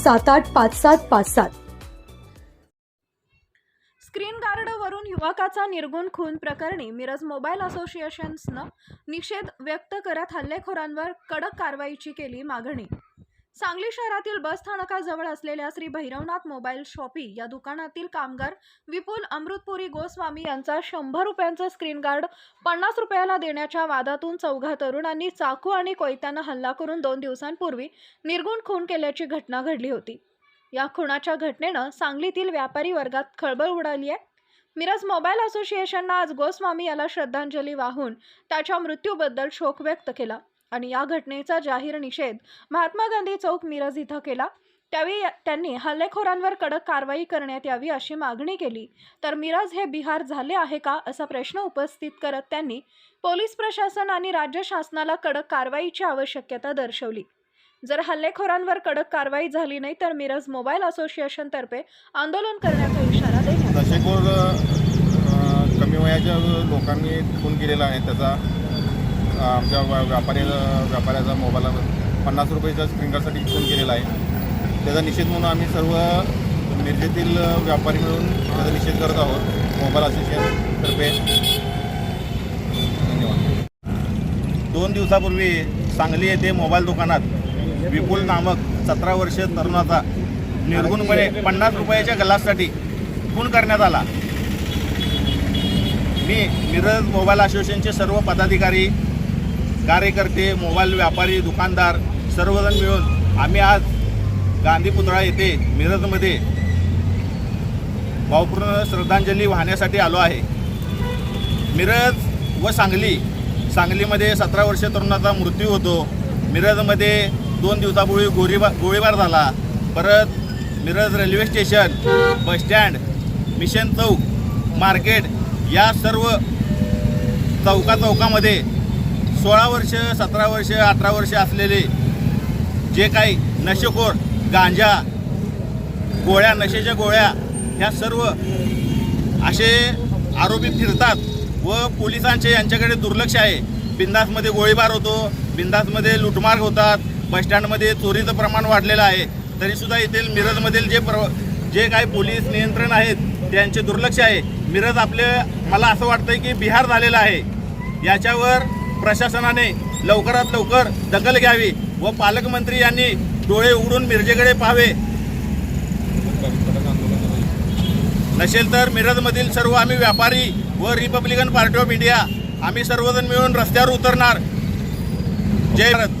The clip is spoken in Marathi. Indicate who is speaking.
Speaker 1: सात आठ पाच सात पाच सात.
Speaker 2: स्क्रीन गार्डवरून युवकाचा निर्गुण खून प्रकरणी मिरज मोबाईल असोसिएशन्सनं निषेध व्यक्त करत हल्लेखोरांवर कडक कारवाईची केली मागणी. सांगली शहरातील बस स्थानकाजवळ असलेल्या श्री भैरवनाथ मोबाईल शॉपी या दुकानातील कामगार विपुल अमृतपुरी गोस्वामी यांचा शंभर रुपयांचा स्क्रीन गार्ड पन्नास रुपयाला देण्याच्या वादातून चौघा तरुणांनी चाकू आणि कोयत्यानं हल्ला करून दोन दिवसांपूर्वी निर्गुण खून केल्याची घटना घडली होती. या खुनाच्या घटनेनं सांगलीतील व्यापारी वर्गात खळबळ उडाली आहे. मिरज मोबाईल असोसिएशननं आज गोस्वामी याला श्रद्धांजली वाहून त्याच्या मृत्यूबद्दल शोक व्यक्त केला. आणि या घटनेचा जाहीर निषेध महात्मा गांधी चौक मिरज इथं केला. त्यावेळी त्यांनी हल्लेखोरांवर कडक कारवाई करण्यात यावी अशी मागणी केली. तर मिरज हे बिहार झाले आहे का असा प्रश्न उपस्थित करत त्यांनी पोलीस प्रशासन आणि राज्य शासनाला कडक कारवाईची आवश्यकता दर्शवली. जर हल्लेखोरांवर कडक कारवाई झाली नाही तर मिरज मोबाईल असोसिएशनतर्फे आंदोलन करण्याचा इशारा देण्यात
Speaker 3: कमी वयाच्या लोकांनी खून केलेला आहे त्याचा. आमच्या व्यापारी व्यापाऱ्याचा मोबाईल पन्नास रुपयेचा स्प्रिंकरसाठी फोन केलेला आहे. त्याचा निषेध म्हणून आम्ही सर्व मिरजेतील व्यापारी मिळून त्याचा निषेध करत आहोत. मोबाईल असोसिएशनतर्फे धन्यवाद. दोन दिवसापूर्वी सांगली येथे मोबाईल दुकानात विपुल नामक सतरा वर्षीय तरुणाचा निर्गुणपणे पन्नास रुपयाच्या गलाससाठी खून करण्यात आला. मी मिरज मोबाईल असोसिएशनचे सर्व पदाधिकारी कार्यकर्ते मोबाईल व्यापारी दुकानदार सर्वजण मिळून आम्ही आज गांधी पुतळा येथे मिरजमध्ये भावपूर्ण श्रद्धांजली वाहण्यासाठी आलो आहे. मिरज व सांगली सांगलीमध्ये सतरा वर्ष तरुणाचा मृत्यू होतो. मिरजमध्ये दोन दिवसापूर्वी गोळीबार गोळीबार झाला. परत Miraj railway station bus stand mission चौक मार्केट या सर्व चौका चौकामध्ये सोळा वर्ष सतरा वर्ष अठरा वर्ष असलेले जे काही नशेखोर गांजा गोळ्या नशेच्या गोळ्या ह्या सर्व असे आरोपी फिरतात व पोलिसांचे यांच्याकडे दुर्लक्ष आहे. बिंदासमध्ये गोळीबार होतो बिंदासमध्ये लुटमार होतात बसस्टँडमध्ये चोरीचं प्रमाण वाढलेलं आहे. तरीसुद्धा येथील मिरजमधील जे प्र जे काही पोलीस नियंत्रण आहेत त्यांचे दुर्लक्ष आहे. मिरज आपले मला असं वाटतं की बिहार झालेलं आहे. याच्यावर प्रशासनाने लवकरात लवकर दखल घ्यावी व पालकमंत्री यांनी डोळे उघडून मिरजेकडे पाहावे. नसेल तर मिरजमधील सर्व आम्ही व्यापारी व रिपब्लिकन पार्टी ऑफ इंडिया आम्ही सर्वजण मिळून रस्त्यावर उतरणार. जय भारत.